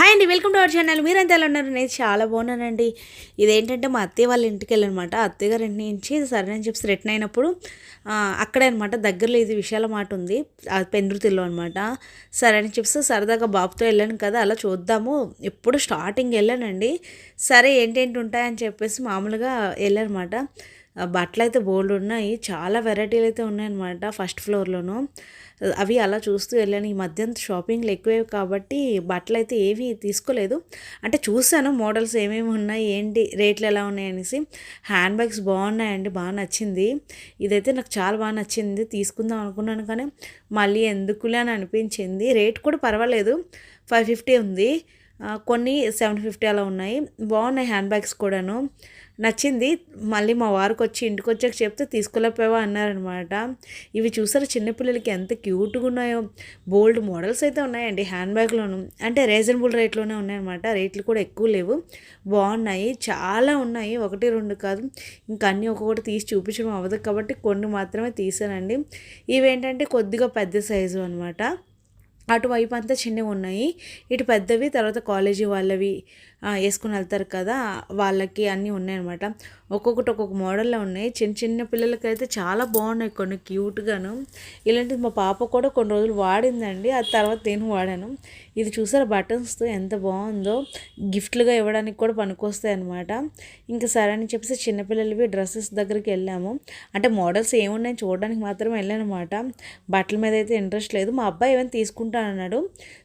Hi అండి welcome to our channel మీరంతా ఎలా ఉన్నారు? నేను చాలా బాగున్నానండి. ఇదేంటంటే మా అత్తయ్య వాళ్ళ ఇంటికి వెళ్ళనమాట. అత్తయ్య గారి ఇంటి నుంచి సరే అని రిటర్న్ అయినప్పుడు అక్కడే అనమాట దగ్గరలో ఇది విశాల మాట ఉంది. అది పెందుర్తిలో అనమాట సరే అని సరదాగా బాబుతో వెళ్ళాను కదా అలా చూద్దాము. ఎప్పుడు స్టార్టింగ్ వెళ్ళానండి. సరే ఏంటేంటి ఉంటాయని చెప్పేసి మామూలుగా వెళ్ళానమాట. బట్టలు అయితే బోల్డ్ ఉన్నాయి. చాలా వెరైటీలు అయితే ఉన్నాయన్నమాట ఫస్ట్ ఫ్లోర్లోనూ అవి అలా చూస్తూ వెళ్ళాను. ఈ మధ్య షాపింగ్లు ఎక్కువే కాబట్టి బట్టలు అయితే ఏవి తీసుకోలేదు. అంటే చూసాను మోడల్స్ ఏమేమి ఉన్నాయి ఏంటి రేట్లు ఎలా ఉన్నాయి అనేసి. హ్యాండ్ బ్యాగ్స్ బాగున్నాయండి బాగా నచ్చింది. ఇదైతే నాకు చాలా బాగా నచ్చింది తీసుకుందాం అనుకున్నాను కానీ మళ్ళీ ఎందుకులే అని అనిపించింది. రేట్ కూడా పర్వాలేదు ఫైవ్ ఫిఫ్టీ ఉంది. కొన్ని సెవెన్ ఫిఫ్టీ అలా ఉన్నాయి. బాగున్నాయి హ్యాండ్ బ్యాగ్స్ కూడాను. నచ్చింది. మళ్ళీ మా వారికి వచ్చి ఇంటికి వచ్చాక చెప్తే తీసుకోలేకపోయావా అన్నారనమాట. ఇవి చూసారు చిన్నపిల్లలకి ఎంత క్యూట్గా ఉన్నాయో. బోల్డ్ మోడల్స్ అయితే ఉన్నాయండి హ్యాండ్ బ్యాగ్లోను. అంటే రీజనబుల్ రేట్లోనే ఉన్నాయన్నమాట. రేట్లు కూడా ఎక్కువ లేవు. బాగున్నాయి. చాలా ఉన్నాయి. ఒకటి రెండు కాదు. ఇంకా అన్నీ ఒక్కొక్కటి తీసి చూపించడం అవ్వదు కాబట్టి కొన్ని మాత్రమే తీసానండి. ఇవేంటంటే కొద్దిగా పెద్ద సైజు అనమాట అటువైపు అంతా చిన్నవి ఉన్నాయి. ఇటు పెద్దవి తర్వాత కాలేజీ వాళ్ళవి వేసుకుని వెళ్తారు కదా వాళ్ళకి అన్నీ ఉన్నాయన్నమాట. ఒక్కొక్కటి ఒక్కొక్క మోడల్లో ఉన్నాయి. చిన్న చిన్న పిల్లలకైతే చాలా బాగున్నాయి కొన్ని క్యూట్గాను. ఇలాంటిది మా పాప కూడా కొన్ని రోజులు వాడిందండి. ఆ తర్వాత నేను వాడాను. ఇది చూసారా బటన్స్తో ఎంత బాగుందో. గిఫ్ట్లుగా ఇవ్వడానికి కూడా పనికొస్తాయి అనమాట ఇంకా సరే అని చెప్పేసి చిన్నపిల్లలవి డ్రెస్సెస్ దగ్గరికి వెళ్ళాము. అంటే మోడల్స్ ఏమున్నాయి చూడడానికి మాత్రం వెళ్ళాను అనమాట బట్టల మీద అయితే ఇంట్రెస్ట్ లేదు. మా అబ్బాయి ఏమైనా తీసుకుంటానన్నాడు.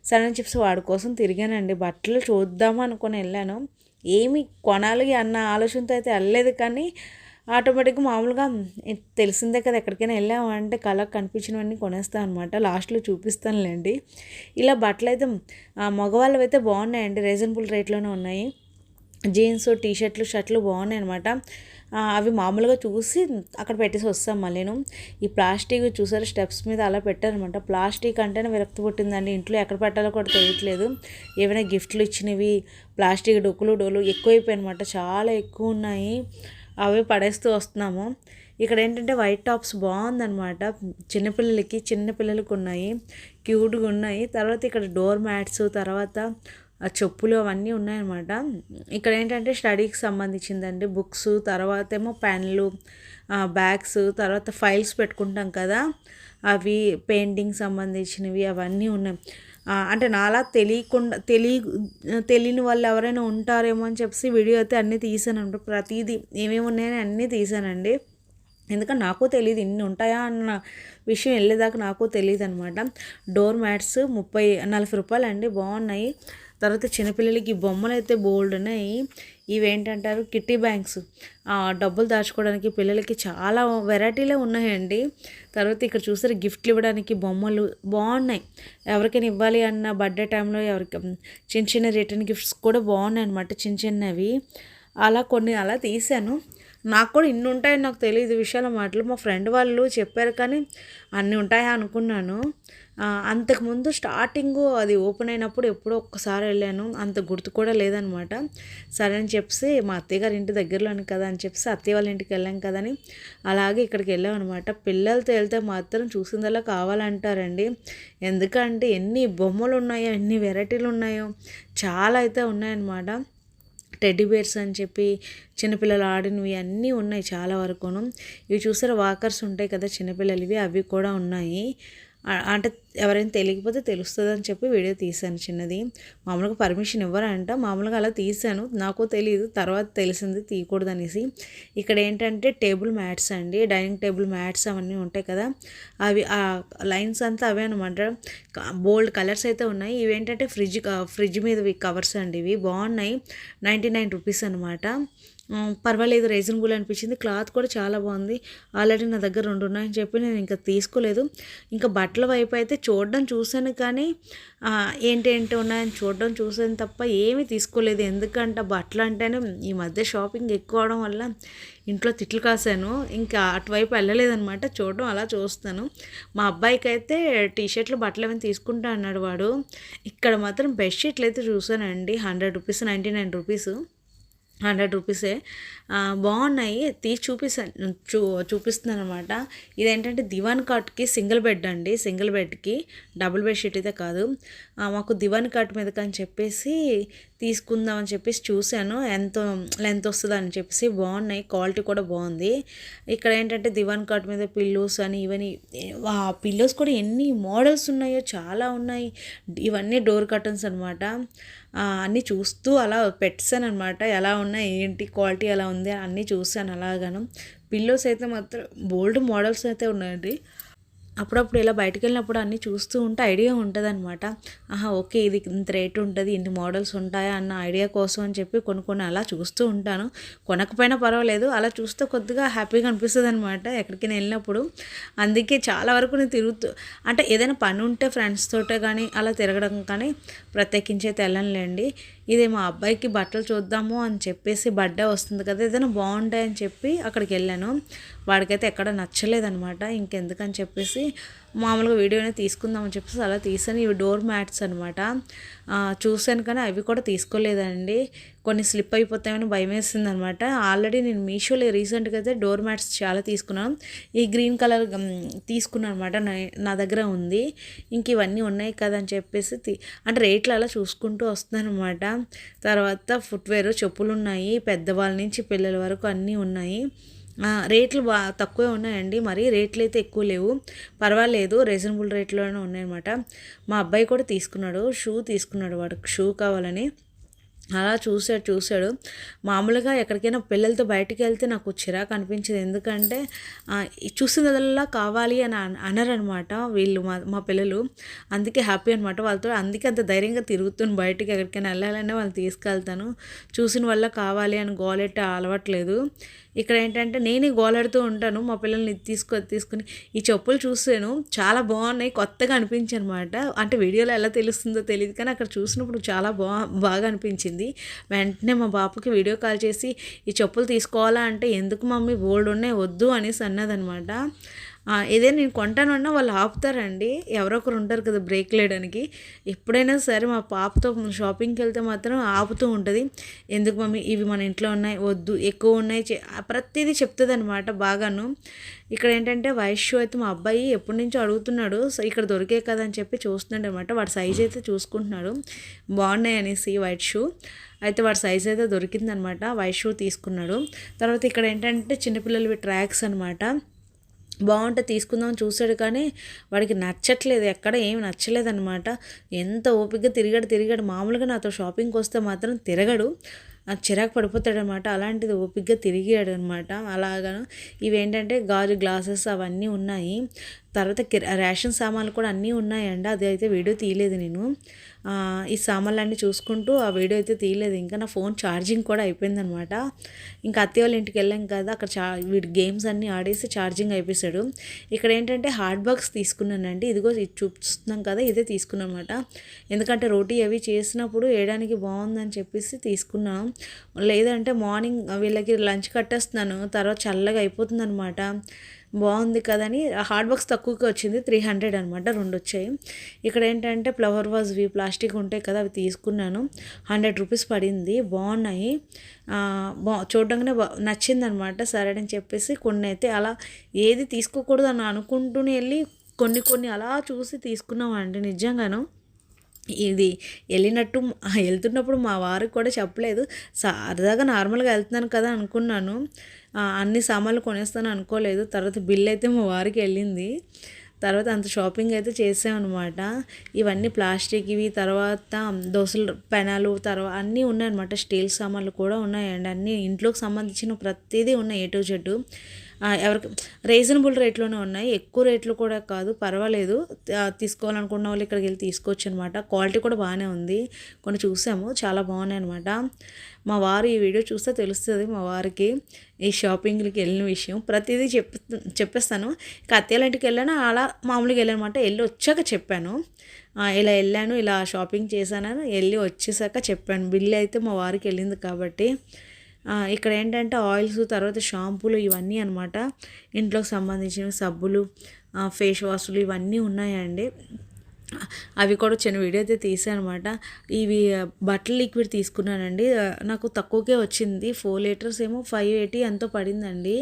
అన్నాడు అని చిప్స్ వాడి కోసం తిరిగానండి. బట్టలు చూద్దాం అనుకుని వెళ్ళాను. ఏమి కొనాలి అన్న ఆలోచనతో అయితే వెళ్ళలేదు కానీ ఆటోమేటిక్గా మామూలుగా తెలిసిందే కదా ఎక్కడికైనా వెళ్ళాము అంటే కళకు కనిపించినవన్నీ కొనేస్తాను అనమాట లాస్ట్లో చూపిస్తానులేండి. ఇలా బట్టలు అయితే మగవాళ్ళు అయితే బాగున్నాయండి. రీజనబుల్ రేట్లోనే ఉన్నాయి. జీన్స్ టీ షర్ట్లు షర్ట్లు బాగున్నాయి అనమాట అవి మామూలుగా చూసి అక్కడ పెట్టేసి వస్తాం మళ్ళీను ఈ ప్లాస్టిక్ చూసారు? స్టెప్స్ మీద అలా పెట్టారనమాట. ప్లాస్టిక్ అంటేనే విరక్తి పుట్టిందండి. ఇంట్లో ఎక్కడ పెట్టాలో కూడా తెలియట్లేదు. ఏమైనా గిఫ్ట్లు ఇచ్చినవి ప్లాస్టిక్ డొక్కులు డోలు ఎక్కువైపోయాయి అనమాట చాలా ఎక్కువ ఉన్నాయి. అవి పడేస్తూ వస్తున్నాము. ఇక్కడ ఏంటంటే వైట్ టాప్స్ బాగుందనమాట. చిన్నపిల్లలకి చిన్నపిల్లలకు ఉన్నాయి. క్యూట్గా ఉన్నాయి. తర్వాత ఇక్కడ డోర్ మ్యాట్స్ తర్వాత చెప్పులు అవన్నీ ఉన్నాయన్నమాట. ఇక్కడ ఏంటంటే స్టడీకి సంబంధించిందండి బుక్స్ తర్వాత ఏమో పెన్లు బ్యాగ్స్ తర్వాత ఫైల్స్ పెట్టుకుంటాం కదా. అవి పెయింటింగ్ సంబంధించినవి అవన్నీ ఉన్నాయి. అంటే నాలా తెలియకుండా తెలియ తెలియని వాళ్ళు ఎవరైనా ఉంటారేమో అని చెప్పేసి వీడియో అయితే అన్నీ తీసాను అనమాట ప్రతిదీ ఏమేమి ఉన్నాయని అన్నీ తీసానండి. ఎందుకంటే నాకు తెలియదు ఇన్ని ఉంటాయా అన్న విషయం వెళ్ళేదాకా నాకు తెలియదు అనమాట డోర్ మ్యాట్స్ ముప్పై నలభై రూపాయలు అండి బాగున్నాయి. తర్వాత చిన్నపిల్లలకి బొమ్మలు అయితే బోల్డ్ ఉన్నాయి. ఇవేంటంటారు? కిట్టి బ్యాంక్స్ డబ్బులు దాచుకోవడానికి పిల్లలకి చాలా వెరైటీలే ఉన్నాయండి. తర్వాత ఇక్కడ చూసారు గిఫ్ట్లు ఇవ్వడానికి బొమ్మలు బాగున్నాయి. ఎవరికైనా ఇవ్వాలి అన్న బర్త్డే టైంలో ఎవరికి చిన్న చిన్న రిటర్న్ గిఫ్ట్స్ కూడా బాగున్నాయి అనమాట చిన్న చిన్నవి. అలా కొన్ని అలా తీసాను నాకు కూడా ఇన్ని ఉంటాయని నాకు తెలియదు విషయాల మాటలు. మా ఫ్రెండ్ వాళ్ళు చెప్పారు కానీ అన్నీ ఉంటాయా అనుకున్నాను. అంతకుముందు స్టార్టింగ్ అది ఓపెన్ అయినప్పుడు ఎప్పుడో ఒక్కసారి వెళ్ళాను. అంత గుర్తు కూడా లేదనమాట. సరే అని చెప్పి మా అత్తయ్య గారి ఇంటి దగ్గరలోని కదా అని చెప్పి అత్తయ్య వాళ్ళ ఇంటికి వెళ్ళాం కదని అలాగే ఇక్కడికి వెళ్ళాం అనమాట. పిల్లలతో వెళ్తే మాత్రం చూసిందల్లా కావాలంటారండి. ఎందుకంటే ఎన్ని బొమ్మలు ఉన్నాయో ఎన్ని వెరైటీలు ఉన్నాయో చాలా అయితే ఉన్నాయన్నమాట. టెడ్డీ బేర్స్ అని చెప్పి చిన్నపిల్లలు ఆడినవి అన్నీ ఉన్నాయి చాలా వరకును. ఇవి చూసారా వాకర్స్ ఉంటాయి కదా చిన్నపిల్లలవి అవి కూడా ఉన్నాయి. అంటే ఎవరైనా తెలియకపోతే తెలుస్తుంది అని చెప్పి వీడియో తీశాను చిన్నది. మామూలుగా పర్మిషన్ ఇవ్వరంట. మామూలుగా అలా తీశాను. నాకు తెలియదు తర్వాత తెలిసింది తీయకూడదు అనేసి ఇక్కడ ఏంటంటే టేబుల్ మ్యాట్స్ అండి. డైనింగ్ టేబుల్ మ్యాట్స్ అవన్నీ ఉంటాయి కదా. అవి ఆ లైన్స్ అంతా అవే అనమాట బోల్డ్ కలర్స్ అయితే ఉన్నాయి. ఇవి ఏంటంటే ఫ్రిడ్జ్ ఫ్రిడ్జ్ మీద కవర్స్ అండి ఇవి. బాగున్నాయి. నైంటీ నైన్ రూపీస్ అనమాట పర్వాలేదు రీజనబుల్ అనిపించింది. క్లాత్ కూడా చాలా బాగుంది. ఆల్రెడీ నా దగ్గర రెండు ఉన్నాయని చెప్పి నేను ఇంకా తీసుకోలేదు. ఇంకా బట్టల వైపు అయితే చూడడం చూశాను కానీ ఏంటి ఏంటి ఉన్నాయని చూడడం చూసాను తప్ప ఏమీ తీసుకోలేదు. ఎందుకంటే బట్టలు అంటేనే ఈ మధ్య షాపింగ్ ఎక్కువ అవడం వల్ల ఇంట్లో తిట్లు కాసాను ఇంకా అటువైపు వెళ్ళలేదనమాట చూడడం అలా చూస్తాను. మా అబ్బాయికి అయితే టీషర్ట్లు బట్టలు ఏమైనా తీసుకుంటా అన్నాడు వాడు. ఇక్కడ మాత్రం బెడ్షీట్లు అయితే చూసానండి hundred rupees ninety nine rupees hundred రూపీసే. బాగున్నాయి. తీసి చూపిస్తాను చూ చూపిస్తున్నాను అనమాట ఇదేంటంటే దివాన్ కాట్కి సింగిల్ బెడ్ అండి. సింగిల్ బెడ్కి డబుల్ బెడ్షీట్ అయితే కాదు. మాకు దివాన్ కాట్ మీదకి అని చెప్పేసి తీసుకుందాం అని చెప్పేసి చూశాను. ఎంత లెంత్ వస్తుంది అని చెప్పేసి బాగున్నాయి. క్వాలిటీ కూడా బాగుంది. ఇక్కడ ఏంటంటే దివాన్ కాట్ మీద పిల్లోస్ అని ఇవన్నీ ఆ పిల్లోస్ కూడా ఎన్ని మోడల్స్ ఉన్నాయో చాలా ఉన్నాయి. ఇవన్నీ డోర్ కర్టన్స్ అనమాట అన్నీ చూస్తూ అలా పెట్టాను అనమాట ఎలా ఉన్నాయి ఏంటి క్వాలిటీ ఎలా ఉంది అన్నీ చూసాను అలాగాను. పిల్లోస్ అయితే మాత్రం బోల్డ్ మోడల్స్ అయితే ఉన్నాయండి. అప్పుడప్పుడు ఇలా బయటకు వెళ్ళినప్పుడు అన్నీ చూస్తూ ఉంటే ఐడియా ఉంటుంది అనమాట ఆహా ఓకే ఇది ఇంత రేట్ ఉంటుంది ఇన్ని మోడల్స్ ఉంటాయా అన్న ఐడియా కోసం అని చెప్పి కొన్ని కొన్ని అలా చూస్తూ ఉంటాను. కొనకపోయినా పర్వాలేదు అలా చూస్తే కొద్దిగా హ్యాపీగా అనిపిస్తుంది అనమాట ఎక్కడికి వెళ్ళినప్పుడు. అందుకే చాలా వరకు నేను తిరుగుతూ అంటే ఏదైనా పని ఉంటే ఫ్రెండ్స్ తోటే కానీ అలా తిరగడం కానీ ప్రత్యేకించే తెల్లంలేండి. ఇది మా అబ్బాయికి బట్టలు చూద్దాము అని చెప్పేసి బర్త్డే వస్తుంది కదా ఏదైనా బాగుంటాయని చెప్పి అక్కడికి వెళ్ళాను. వాడికైతే ఎక్కడ నచ్చలేదనమాట ఇంకెందుకని చెప్పేసి మామూలుగా వీడియోనే తీసుకుందామని చెప్పేసి అలా తీసాను. ఇవి డోర్ మ్యాట్స్ అనమాట చూశాను కానీ అవి కూడా తీసుకోలేదండి. కొన్ని స్లిప్ అయిపోతాయని భయం వేసింది అనమాట ఆల్రెడీ నేను మీషోలో రీసెంట్గా అయితే డోర్ మ్యాట్స్ చాలా తీసుకున్నాను. ఈ గ్రీన్ కలర్ తీసుకున్నాను అనమాట నా దగ్గర ఉంది. ఇంక ఇవన్నీ ఉన్నాయి కదా అని చెప్పేసి అంటే రేట్లు అలా చూసుకుంటూ వస్తున్నాను అనమాట తర్వాత ఫుట్వేర్ చెప్పులు ఉన్నాయి. పెద్దవాళ్ళ నుంచి పిల్లల వరకు అన్నీ ఉన్నాయి. రేట్లు బా తక్కువే ఉన్నాయండి. మరి రేట్లు అయితే ఎక్కువ లేవు. పర్వాలేదు రీజనబుల్ రేట్లోనే ఉన్నాయన్నమాట. మా అబ్బాయి కూడా తీసుకున్నాడు. షూ తీసుకున్నాడు వాడికి షూ కావాలని. అలా చూశాడు చూశాడు. మామూలుగా ఎక్కడికైనా పిల్లలతో బయటికి వెళ్తే నాకు చిరాకు అనిపించింది. ఎందుకంటే చూసినదల్లా కావాలి అని అనరనమాట వీళ్ళు మా మా పిల్లలు. అందుకే హ్యాపీ అనమాట వాళ్ళతో. అందుకే అంత ధైర్యంగా తిరుగుతాను బయటికి ఎక్కడికైనా వెళ్ళాలనే వాళ్ళు తీసుకెళ్తాను. చూసిన వల్ల కావాలి అని గోలెట్ట అలవట్లేదు. ఇక్కడ ఏంటంటే నేనే గోలాడుతూ ఉంటాను. మా పిల్లల్ని తీసుకో తీసుకుని ఈ చెప్పులు చూసాను. చాలా బాగున్నాయి. కొత్తగా అనిపించి అనమాట అంటే వీడియోలో ఎలా తెలుస్తుందో తెలియదు కానీ అక్కడ చూసినప్పుడు చాలా బా బాగా అనిపించింది. వెంటనే మా బాపుకి వీడియో కాల్ చేసి ఈ చెప్పులు తీసుకోవాలా అంటే ఎందుకు మమ్మీ బోల్డ్ ఉన్నాయి? వద్దు అనేసి అన్నదనమాట. ఇదే నేను కొంటానన్నా వాళ్ళు ఆపుతారండి. ఎవరో ఒకరు ఉంటారు కదా బ్రేక్ లేయడానికి. ఎప్పుడైనా సరే మా పాపతో షాపింగ్కి వెళ్తే మాత్రం ఆపుతూ ఉంటుంది. ఎందుకు మమ్మీ? ఇవి మన ఇంట్లో ఉన్నాయి. వద్దు. ఎక్కువ ఉన్నాయి. ప్రతిదీ చెప్తుంది అనమాట బాగాను. ఇక్కడ ఏంటంటే వైట్ షూ అయితే మా అబ్బాయి ఎప్పటి నుంచో అడుగుతున్నాడు. సో ఇక్కడ దొరికే కదా అని చెప్పి చూస్తున్నాడు అనమాట వాడి సైజ్ అయితే చూసుకుంటున్నాడు. బాగున్నాయి అనేసి వైట్ షూ అయితే వాడి సైజ్ అయితే దొరికిందనమాట వైట్ షూ తీసుకున్నాడు. తర్వాత ఇక్కడ ఏంటంటే చిన్నపిల్లలవి ట్రాక్స్ అనమాట బాగుంటే తీసుకుందాం చూశాడు కానీ వాడికి నచ్చట్లేదు ఎక్కడ ఏమి నచ్చలేదనమాట ఎంత ఓపికగా తిరిగాడు తిరిగాడు. మామూలుగా నాతో షాపింగ్కి వస్తే మాత్రం తిరగడు. చిరాకు పడిపోతాడనమాట అలాంటిది ఓపిక్గా తిరిగాడు అనమాట అలాగను ఇవేంటంటే గాజు గ్లాసెస్ అవన్నీ ఉన్నాయి. తర్వాత రేషన్ సామాన్లు కూడా అన్నీ ఉన్నాయండి. అది అయితే వీడియో తీయలేదు నేను. ఈ సామాన్లన్నీ చూసుకుంటూ ఆ వీడియో అయితే తీయలేదు. ఇంకా నా ఫోన్ ఛార్జింగ్ కూడా అయిపోయిందనమాట. ఇంకా అత్తయ్య వాళ్ళ ఇంటికి వెళ్ళాం కదా అక్కడ చా వీడి గేమ్స్ అన్నీ ఆడేసి ఛార్జింగ్ అయిపోయాడు ఇక్కడ ఏంటంటే హార్డ్ బాక్స్ తీసుకున్నానండి. ఇదిగో చూస్తున్నాం కదా ఇదే తీసుకున్నానమాట. ఎందుకంటే రోటీ అవి చేసినప్పుడు వేయడానికి బాగుందని చెప్పేసి తీసుకున్నాం. లేదంటే మార్నింగ్ వీళ్ళకి లంచ్ కట్టేస్తున్నాను. తర్వాత చల్లగా అయిపోతుందనమాట. బాగుంది కదని హార్డ్ బాక్స్ తక్కువకి వచ్చింది త్రీ హండ్రెడ్ అనమాట రెండు వచ్చాయి. ఇక్కడ ఏంటంటే ఫ్లవర్ వాజ్వి ప్లాస్టిక్ ఉంటాయి కదా అవి తీసుకున్నాను. హండ్రెడ్ రూపీస్ పడింది బాగున్నాయి. బా చూడంగానే బా నచ్చిందనమాట సరే అని చెప్పేసి కొన్ని అయితే అలా ఏది తీసుకోకూడదు అని అనుకుంటూనే వెళ్ళి కొన్ని కొన్ని అలా చూసి తీసుకున్నామండి నిజంగాను. ఇది వెళ్ళినట్టు వెళ్తున్నప్పుడు మా వారికి కూడా చెప్పలేదు. సరదాగా నార్మల్గా వెళ్తున్నాను కదా అనుకున్నాను. అన్ని సామాన్లు కొనేస్తాను అనుకోలేదు. తర్వాత బిల్ అయితే మా వారికి వెళ్ళింది. తర్వాత అంత షాపింగ్ అయితే చేసామన్నమాట. ఇవన్నీ ప్లాస్టిక్ ఇవి తర్వాత దోశలు పెనాలు తర్వాత అన్నీ ఉన్నాయన్నమాట. స్టీల్ సామాన్లు కూడా ఉన్నాయండి. అన్నీ ఇంట్లోకి సంబంధించిన ప్రతిదీ ఉన్నాయి ఏ టు జెడ్. ఎవరికి రీజనబుల్ రేట్లోనే ఉన్నాయి. ఎక్కువ రేట్లు కూడా కాదు పర్వాలేదు. తీసుకోవాలనుకున్న వాళ్ళు ఇక్కడికి వెళ్ళి తీసుకోవచ్చు అనమాట క్వాలిటీ కూడా బాగానే ఉంది. కొన్ని చూసాము చాలా బాగున్నాయి అనమాట మా వారు ఈ వీడియో చూస్తే తెలుస్తుంది మా వారికి ఈ షాపింగ్లకి వెళ్ళిన విషయం. ప్రతిదీ చెప్ చెప్పేస్తాను. ఇక ఇంటికి వెళ్ళాను? అలా మామూలుగా వెళ్ళానమాట వెళ్ళి వచ్చాక చెప్పాను. ఇలా వెళ్ళాను ఇలా షాపింగ్ చేశానని వెళ్ళి వచ్చేసాక చెప్పాను. బిల్లు అయితే మా వారికి వెళ్ళింది కాబట్టి ఇక్కడ ఏంటంటే ఆయిల్స్ తర్వాత షాంపూలు ఇవన్నీ అనమాట ఇంట్లోకి సంబంధించిన సబ్బులు ఫేస్ వాష్లు ఇవన్నీ ఉన్నాయండి. అవి కూడా చిన్న వీడియో అయితే తీసాను అనమాట ఇవి బట్టల లిక్విడ్ తీసుకున్నానండి. నాకు తక్కువకే వచ్చింది. ఫోర్ లీటర్స్ ఏమో ఫైవ్ ఎయిటీ ఎంతో పడిందండి.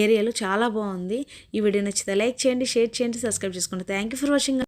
ఏరియాలో చాలా బాగుంది. ఈ వీడియో నచ్చితే లైక్ చేయండి షేర్ చేయండి సబ్స్క్రైబ్ చేసుకోండి. Thank you for watching